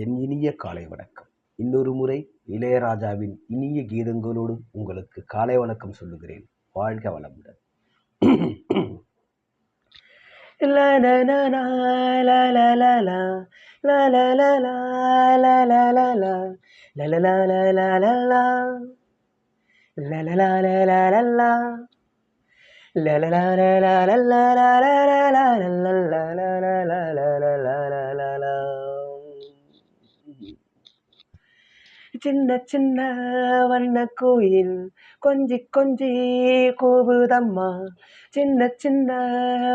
என் இனிய காலை வணக்கம் இன்னொரு முறை இளையராஜாவின் இனிய கீதங்களோடு உங்களுக்கு காலை வணக்கம் சொல்லுகிறேன் வாழ்க வளமுடன் La la la la la சின்ன சின்ன வண்ண கோயில். கொஞ்சி கொஞ்சி கூவுதம்மா. சின்ன சின்ன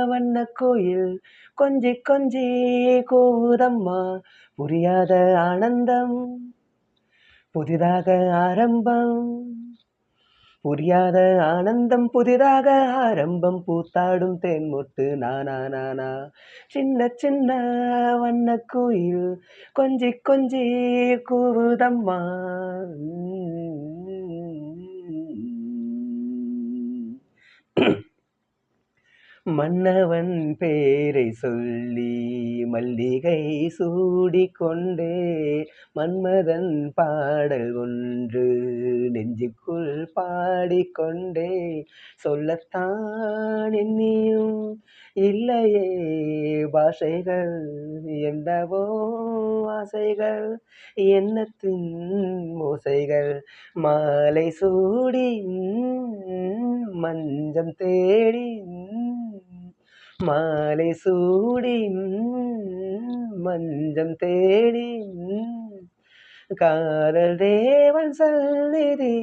வண்ண கோயில். கொஞ்சி கொஞ்சி கூவுதம்மா. புரியாத ஆனந்தம். புதிதாக ஆரம்பம். புரியாத ஆனந்தம் புதிதாக ஆரம்பம் பூத்தாடும் தேன்மொட்டு நானா நானா சின்ன சின்ன வண்ண கோயில் கொஞ்சி கொஞ்சி கூவுதம்மா. மன்னவன் பேரை சொல்லி மல்லிகை சூடிக்கொண்டே மன்மதன் பாடல் ஒன்று நெஞ்சுக்குள் பாடிக்கொண்டே சொல்லத்தான் எண்ணியும் இல்லையே பாஷைகள் என்னவோ ஆசைகள் எண்ணத்தின் ஓசைகள் மாலை சூடி மஞ்சம் தேடி மாலை சூடி மஞ்சம் தேடி காதல் தேவன் சந்நிதி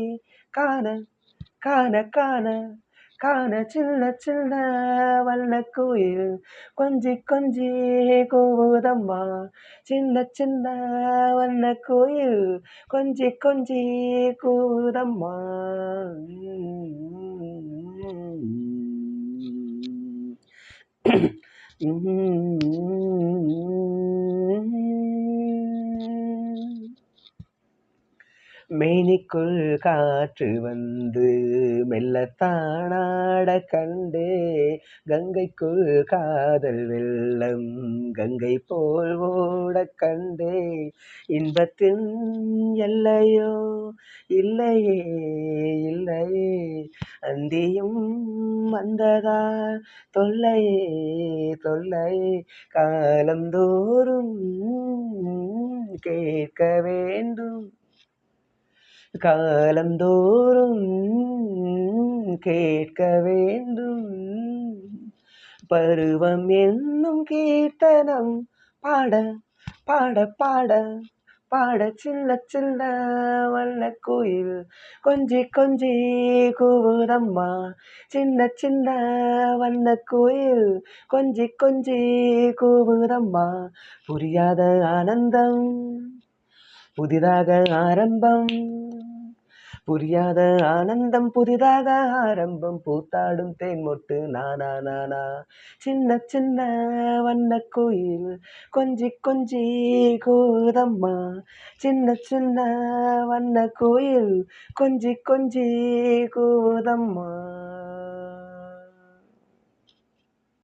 காண காண காண காண சின்ன சின்ன வண்ண கோயில் கொஞ்சி கொஞ்சி கூவுதம்மா சின்ன சின்ன வண்ண கோயில் கொஞ்சி கொஞ்சி கூவுதம்மா. மேனிக்குள் காற்று வந்து மெல்லத்தானாட கண்டே கங்கைக்குள் காதல் வெள்ளம் கங்கை போல் ஓட கண்டே இன்பத்தின் எல்லையோ இல்லையே இல்லையே. அந்தியும் வந்ததா தொல்லையே தொல்லையே. காலந்தோறும் கேட்க வேண்டும். காலந்தோறும் கேட்க வேண்டும். பருவம் என்னும் கீர்த்தனம் பாட பாட பாட. பாட சில்ல சில்ல வண்ண கோயில். கொஞ்சி கொஞ்சி கூவுதம்மா. சின்ன சின்ன வண்ண கோயில். கொஞ்சி கொஞ்சி கூவுதம்மா. புரியாத ஆனந்தம் புதிதாக ஆரம்பம். புரியாத ஆனந்தம் புதிதாக ஆரம்பம். பூத்தாடும் தேன்மொட்டு நானா நானா சின்ன சின்ன வண்ண கோயில் கொஞ்சி கொஞ்சி கோதம்மா. சின்ன சின்ன வண்ண கோயில் கொஞ்சி கொஞ்சி கோதம்மா.